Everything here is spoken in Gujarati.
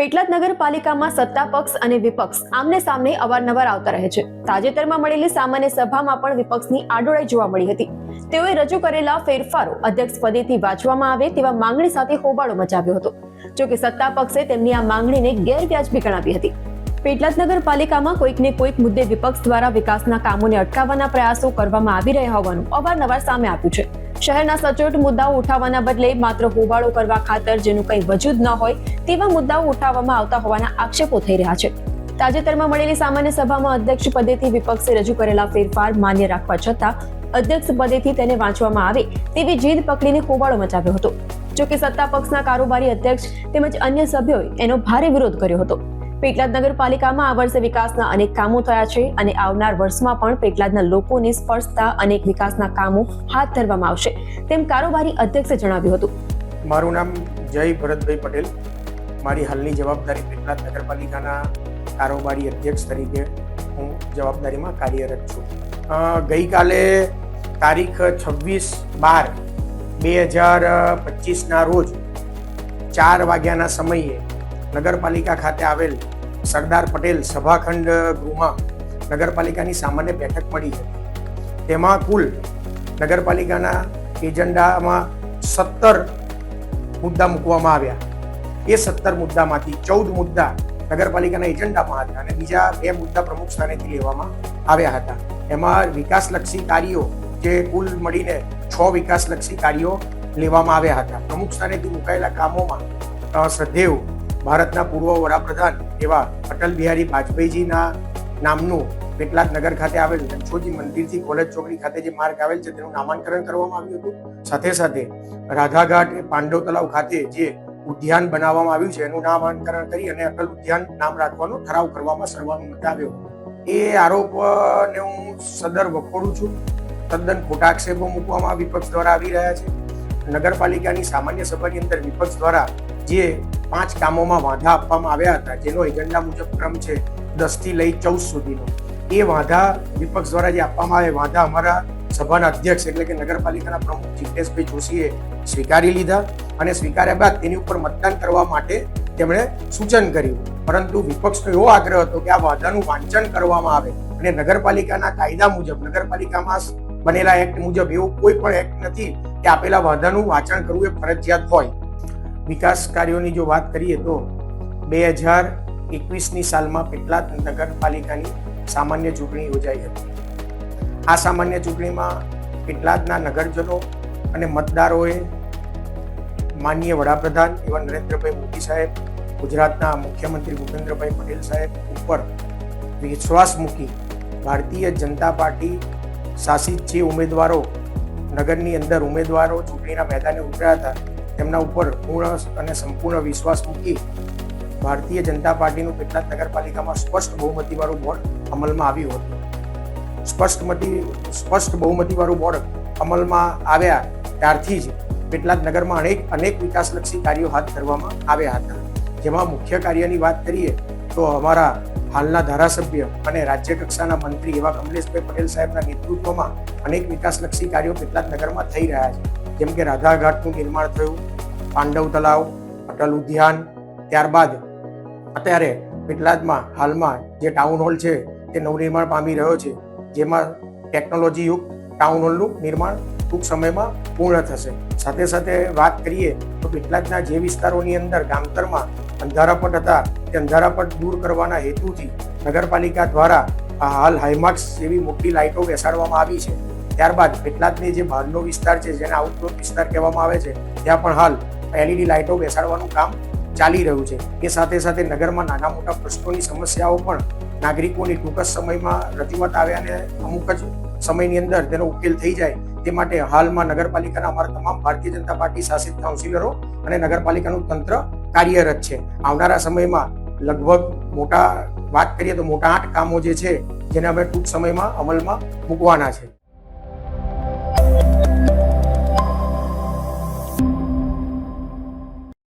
પેટલાદ નગરપાલિકામાં સત્તા પક્ષ અને વિપક્ષ આમને સામને અવારનવાર આવતા રહે છે. તાજેતરમાં મળેલી સામાન્ય સભામાં પણ વિપક્ષની આડોળાઈ જોવા મળી હતી. તેઓએ રજૂ કરેલા ફેરફારો અધ્યક્ષ પદેથી વાંચવામાં આવે તેવા માંગણી સાથે હોબાળો મચાવ્યો હતો. જોકે સત્તા પક્ષે તેમની આ માંગણીને ગેરવ્યાજબી ગણાવી હતી. પેટલાદ નગરપાલિકામાં કોઈકને કોઈક મુદ્દે વિપક્ષ દ્વારા વિકાસના કામોને અટકાવવાના પ્રયાસો કરવામાં આવી રહ્યા હોવાનું અવારનવાર સામે આવ્યું છે. શહેરના સચોટ મુદ્દાઓ ઉઠાવવાના બદલે માત્ર હોબાળો કરવા ખાતર જેનું કંઈ વજૂદ ન હોય, તેવા મુદ્દાઓ ઉઠાવવામાં આવતા હોવાના આક્ષેપો થઈ રહ્યા છે. તાજેતરમાં મળેલી સામાન્ય સભામાં અધ્યક્ષ પદેથી વિપક્ષે રજૂ કરેલા ફેરફાર માન્ય રાખવા છતાં, અધ્યક્ષ પદેથી તેને વાંચવામાં આવે તેવી જીદ પકડીને હોબાળો મચાવ્યો હતો. જોકે સત્તા પક્ષના કારોબારી અધ્યક્ષ તેમજ અન્ય સભ્યોએ એનો ભારે વિરોધ કર્યો હતો. પેટલાદ નગરપાલિકામાં આ વર્ષે વિકાસના અનેક કામો થયા છે અને આવનાર વર્ષમાં પણ પેટલાદના લોકોને સ્પર્શતા અનેક વિકાસના કામો હાથ ધરવામાં આવશે. તેમ કારોબારી અધ્યક્ષે જણાવ્યું હતું. મારું નામ જય ભરતભાઈ પટેલ. મારી હાલની જવાબદારી પેટલાદ નગરપાલિકાના કારોબારી અધ્યક્ષ તરીકે હું જવાબદારીમાં કાર્યરત છું. ગઈકાલે તારીખ છવ્વીસ બાર બે હજાર પચીસના રોજ ચાર વાગ્યાના સમયે નગરપાલિકા ખાતે આવેલ સરદાર પટેલ સભાખંડ ગૃહમાં નગરપાલિકાની સામાન્ય બેઠક મળી હતી. તેમાં કુલ નગરપાલિકાના એજન્ડામાં સત્તર મુદ્દા મૂકવામાં આવ્યા. એ સત્તર મુદ્દામાંથી ચૌદ મુદ્દા નગરપાલિકાના એજન્ડામાં હતા અને બીજા બે મુદ્દા પ્રમુખ સ્થાનેથી લેવામાં આવ્યા હતા. એમાં વિકાસલક્ષી કાર્યો જે કુલ મળીને છ વિકાસલક્ષી કાર્યો લેવામાં આવ્યા હતા. પ્રમુખ સ્થાનેથી મુકાયેલા કામોમાં શ્રદ્ધેય ભારતના પૂર્વ વડાપ્રધાન એવા અટલ બિહારી વાજપેયીજીના નામનું પેટલાદ નગર ખાતે આવેલ રણછોડજી મંદિરથી કોલેજ ચોકડી ખાતે જે માર્ગ આવેલ છે તેનું નામાંકરણ કરવામાં આવ્યું હતું. સાથે સાથે રાધાઘાટ એ પાંડવ તલાવ ખાતે જે ઉદ્યાન બનાવવામાં આવ્યું છે એનું નામાંકરણ કરી અને અટલ ઉદ્યાન નામ રાખવાનો ઠરાવ કરવામાં સર્વાનુમત આવ્યો. એ આરોપને હું સદર વખોડું છું. તદ્દન ખોટા આક્ષેપો મૂકવામાં વિપક્ષ દ્વારા આવી રહ્યા છે. નગરપાલિકાની સામાન્ય સભાની અંદર વિપક્ષ દ્વારા જે પાંચ કામોમાં વાંધા આપવામાં આવ્યા હતા, જેનો એજન્ડા મુજબ ક્રમ છે દસથી લઈ ચૌદ સુધીનો. એ વાંધા વિપક્ષ દ્વારા જે આપવામાં આવે વાંધા અમારા સભાના અધ્યક્ષ એટલે કે નગરપાલિકાના પ્રમુખ જીતેશભાઈ જોશીએ સ્વીકારી લીધા અને સ્વીકાર્યા બાદ તેની ઉપર મતદાન કરવા માટે તેમણે સૂચન કર્યું. પરંતુ વિપક્ષનો એવો આગ્રહ હતો કે આ વાંધાનું વાંચન કરવામાં આવે અને નગરપાલિકાના કાયદા મુજબ, નગરપાલિકામાં બનેલા એક્ટ મુજબ એવું કોઈ પણ એક્ટ નથી કે આપેલા વાંધાનું વાંચન કરવું એ ફરજિયાત હોય. વિકાસ કાર્યોની જો વાત કરીએ તો બે હજાર એકવીસની સાલમાં પેટલાદ નગરપાલિકાની સામાન્ય ચૂંટણી યોજાઈ હતી. આ સામાન્ય ચૂંટણીમાં પેટલાદના નગરજનો અને મતદારોએ માનનીય વડાપ્રધાન એવા નરેન્દ્રભાઈ મોદી સાહેબ, ગુજરાતના મુખ્યમંત્રી ભૂપેન્દ્રભાઈ પટેલ સાહેબ ઉપર વિશ્વાસ મૂકી ભારતીય જનતા પાર્ટી શાસિત જે ઉમેદવારો, નગરની અંદર ઉમેદવારો ચૂંટણીના મેદાને ઉતર્યા હતા તેમના ઉપર પૂર્ણ અને સંપૂર્ણ વિશ્વાસ મૂકી ભારતીય જનતા પાર્ટીનું કેટલાક નગરપાલિકામાં સ્પષ્ટ બહુમતીવાળું બોર્ડ અમલમાં આવ્યું હતું. સ્પષ્ટમતી સ્પષ્ટ બહુમતીવાળું બોર્ડ અમલમાં આવ્યા ત્યારથી જ કેટલાક નગરમાં અનેક અનેક વિકાસલક્ષી કાર્યો હાથ ધરવામાં આવ્યા હતા. જેમાં મુખ્ય કાર્યની વાત કરીએ તો અમારા હાલના ધારાસભ્ય અને રાજ્ય કક્ષાના મંત્રી એવા કમલેશભાઈ પટેલ સાહેબના નેતૃત્વમાં અનેક વિકાસલક્ષી કાર્યો કેટલાક નગરમાં થઈ રહ્યા છે. જેમ કે રાધાઘાટનું નિર્માણ થયું પાંડવ તલાવ અટલ ઉદ્યાન, ત્યારબાદ અત્યારે પેટલાદમાં હાલમાં જે ટાઉન હોલ છે, તે નવનિર્માણ પામી રહ્યો છે, જેમાં ટેકનોલોજી ટાઉન હોલનું નિર્માણ ટૂંક સમયમાં પૂર્ણ થશે. સાથે સાથે વાત કરીએ તો પેટલાદના જે વિસ્તારોની અંદર ગામતરમાં અંધારાપટ હતા, તે અંધારાપટ દૂર કરવાના હેતુથી નગરપાલિકા દ્વારા આ હાલ હાઈમાર્ક્સ જેવી મોટી લાઇટો બેસાડવામાં આવી છે. ત્યારબાદ પેટલાદની જે બહારનો વિસ્તાર છે, જેને આઉટડોર વિસ્તાર કહેવામાં આવે છે, ત્યાં પણ હાલ એલઈડી લાઇટો બેસાડવાનું કામ ચાલી રહ્યું છે. એ સાથે સાથે નગરમાં નાના મોટા પ્રશ્નોની સમસ્યાઓ પણ નાગરિકોની ટૂંક જ સમયમાં રજૂઆત આવે અને અમુક જ સમયની અંદર તેનો ઉકેલ થઈ જાય તે માટે હાલમાં નગરપાલિકાના અમારા તમામ ભારતીય જનતા પાર્ટી શાસિત કાઉન્સિલરો અને નગરપાલિકાનું તંત્ર કાર્યરત છે. આવનારા સમયમાં લગભગ મોટા વાત કરીએ તો મોટા આઠ કામો જે છે, જેને અમે ટૂંક સમયમાં અમલમાં મૂકવાના છે.